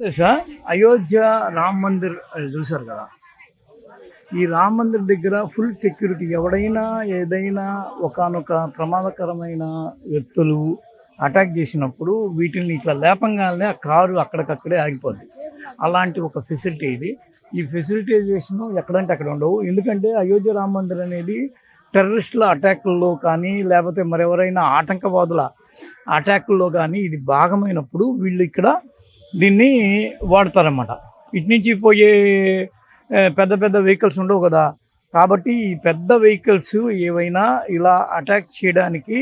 Sir Ayodhya Ram Mandir అది చూశారు కదా? ఈ రామ్ మందిర్ దగ్గర ఫుల్ సెక్యూరిటీ ఎవడైనా ఏదైనా ఒకానొక ప్రమాదకరమైన వ్యక్తులు అటాక్ చేసినప్పుడు వీటిని ఇట్లా లేపంగానే ఆ కారు అక్కడికక్కడే ఆగిపోద్ది. అలాంటి ఒక ఫెసిలిటీ ఇది. ఈ ఫెసిలిటైజేషన్ ఎక్కడంటే అక్కడ ఉండవు. ఎందుకంటే అయోధ్య రామ్ మందిర్ అనేది టెర్రరిస్టుల అటాకుల్లో కానీ లేకపోతే మరెవరైనా ఆటంకవాదుల అటాకుల్లో కానీ ఇది భాగమైనప్పుడు వీళ్ళు ఇక్కడ దీన్ని వాడతారన్నమాట. ఇటు నుంచి పోయే పెద్ద పెద్ద వెహికల్స్ ఉండవు కదా. కాబట్టి ఈ పెద్ద వెహికల్స్ ఏవైనా ఇలా అటాక్ చేయడానికి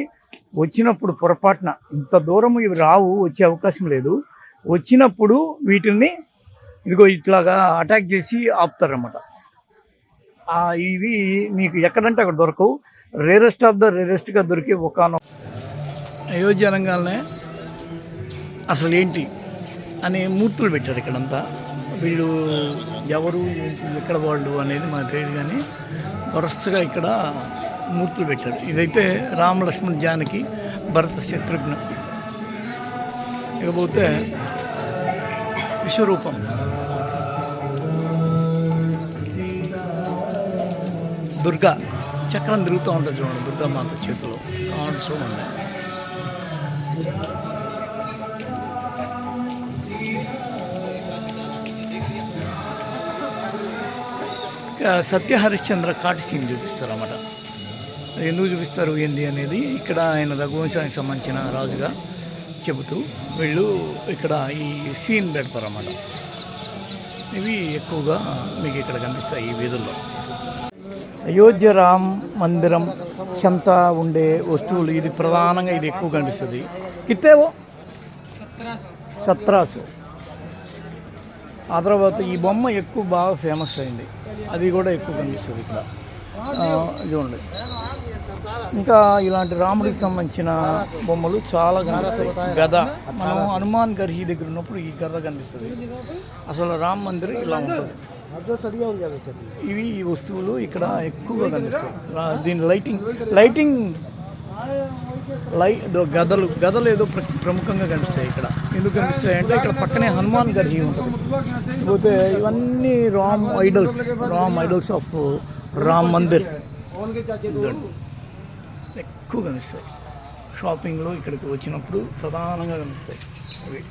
వచ్చినప్పుడు పొరపాటున ఇంత దూరం ఇవి రావు వచ్చే అవకాశం లేదు. వచ్చినప్పుడు వీటిని ఇదిగో ఇట్లాగా అటాక్ చేసి ఆపుతారన్నమాట. ఇవి మీకు ఎక్కడంటే అక్కడ దొరకవు. రేరెస్ట్ ఆఫ్ ద రేరెస్ట్గా దొరికే ఒకనొక అయోధ్య అనగానే అసలు ఏంటి అనే మూర్తులు పెట్టారు ఇక్కడంతా. వీళ్ళు ఎవరు ఎక్కడ వాళ్ళు అనేది మనకు తెలియదు కానీ వరుసగా ఇక్కడ మూర్తులు పెట్టారు. ఇదైతే రామ లక్ష్మణ్ జానకి భరత శత్రుఘ్న. ఇకపోతే విశ్వరూపం. దుర్గా. చక్రం తిరుగుతూ ఉంటుంది చూడండి దుర్గా మాత చేతిలో. కావాలి చూడండి. సత్య హరిశ్చంద్ర కాటి సీన్ చూపిస్తారు అన్నమాట ఎందుకు చూపిస్తారు ఏంది అనేది ఇక్కడ ఆయన రఘువంశానికి సంబంధించిన రాజుగా చెబుతూ వీళ్ళు ఇక్కడ ఈ సీన్ పెడతారు అన్నమాట ఇవి ఎక్కువగా మీకు ఇక్కడ కనిపిస్తాయి ఈ వీధుల్లో. అయోధ్య రామ్ మందిరం చెంత ఉండే వస్తువులు ఇది ప్రధానంగా ఇది ఎక్కువ కనిపిస్తుంది. ఇత్తేవో సత్రాసు. ఆ తర్వాత ఈ బొమ్మ ఎక్కువ బాగా ఫేమస్ అయింది. అది కూడా ఎక్కువ కనిపిస్తుంది ఇక్కడ. చూడండి. ఇంకా ఇలాంటి రాముడికి సంబంధించిన బొమ్మలు చాలా కనిపిస్తాయి. గద. మనం హనుమాన్ గర్హి దగ్గర ఉన్నప్పుడు ఈ గద కనిపిస్తుంది. అసలు రామ్ మందిర్ ఇలా ఉంటుంది. ఇవి ఈ వస్తువులు ఇక్కడ ఎక్కువగా కనిపిస్తాయి. దీని లైటింగ్ లైటింగ్ లై గదలు గదలు ఏదో ప్రముఖంగా కనిపిస్తాయి ఇక్కడ. ఎందుకు కనిపిస్తాయి అంటే ఇక్కడ పక్కనే హనుమాన్ గర్హి ఉంటుంది. పోతే ఇవన్నీ Ram idols Ram idols of Ram Mandir. ఎక్కువ కనిపిస్తాయి. షాపింగ్లో ఇక్కడికి వచ్చినప్పుడు ప్రధానంగా కనిపిస్తాయి అవి.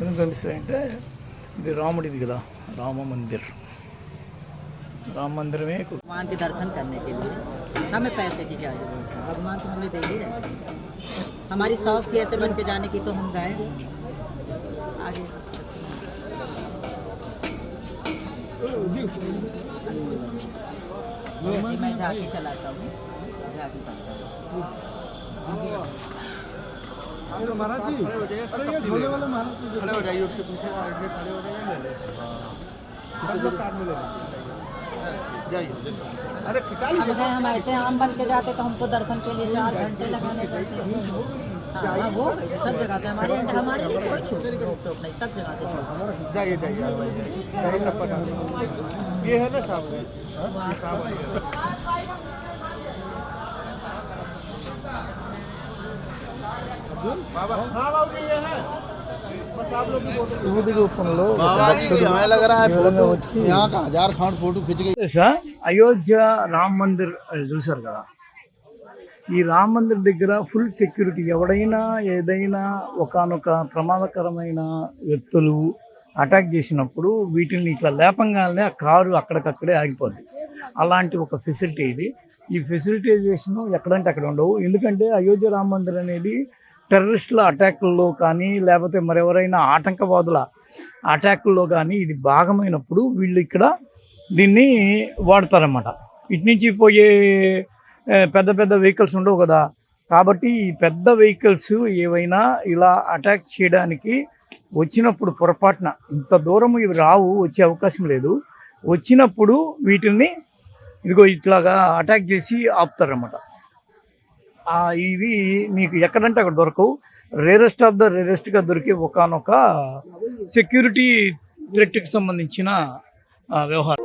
ఎందుకు కనిపిస్తాయి అంటే ఇది రాముడిది కదా రామ మందిర్. రామ మందిరమే మాంటి దర్శనం हमें पैसे की क्या ज़रूरत है? भगवान तो हमें दे ही रहे हमारी शौक थी ऐसे बन के जाने की तो हम गए। आगे। मैं जाके चलाता हूँ। जाके चलता महाराज जी अरे ये झोले वाले महाराज जी खड़े हो जाइए उसके पीछे खड़े हो जाइए ले हाँ। ले हम गए हम ऐसे आम बन के जाते तो हमको दर्शन के लिए चार घंटे लगाने पड़ते हैं। हाँ हाँ, वो सब जगह से हमारे हमारे लिए कोई छूट नहीं सब जगह से छूट। जाइए जाइए ये है ना सामने हाँ बाबू ये है। రూపంలో వచ్చి అయోధ్య రామ్ మందిర్ చూసారు కదా? ఈ రామ్ మందిర్ దగ్గర ఫుల్ సెక్యూరిటీ ఎవడైనా ఏదైనా ఒకనొక ప్రమాదకరమైన వ్యక్తులు అటాక్ చేసినప్పుడు వీటిని ఇట్లా లేపంగానే ఆ కారు అక్కడికక్కడే ఆగిపోద్ది. అలాంటి ఒక ఫెసిలిటీ ఇది. ఈ ఫెసిలిటైజేషన్ ఎక్కడంటే అక్కడ ఉండవు. ఎందుకంటే అయోధ్య రామ్ మందిర్ అనేది టెర్రరిస్టుల అటాకుల్లో కానీ లేకపోతే మరెవరైనా ఆటంకవాదుల అటాకుల్లో కానీ ఇది భాగమైనప్పుడు వీళ్ళు ఇక్కడ దీన్ని వాడతారన్నమాట. ఇటు నుంచి పోయే పెద్ద పెద్ద వెహికల్స్ ఉండవు కదా. కాబట్టి ఈ పెద్ద వెహికల్స్ ఏవైనా ఇలా అటాక్ చేయడానికి వచ్చినప్పుడు పొరపాటున ఇంత దూరం ఇవి రావు వచ్చే అవకాశం లేదు. వచ్చినప్పుడు వీటిని ఇదిగో ఇట్లాగా అటాక్ చేసి ఆపుతారన్నమాట. ఇవి మీకు ఎక్కడంటే అక్కడ దొరకవు. రేరెస్ట్ ఆఫ్ ద రేరెస్ట్గా దొరికే ఒకనొక సెక్యూరిటీ థ్రెట్కి సంబంధించిన ఆ, వ్యవహారం.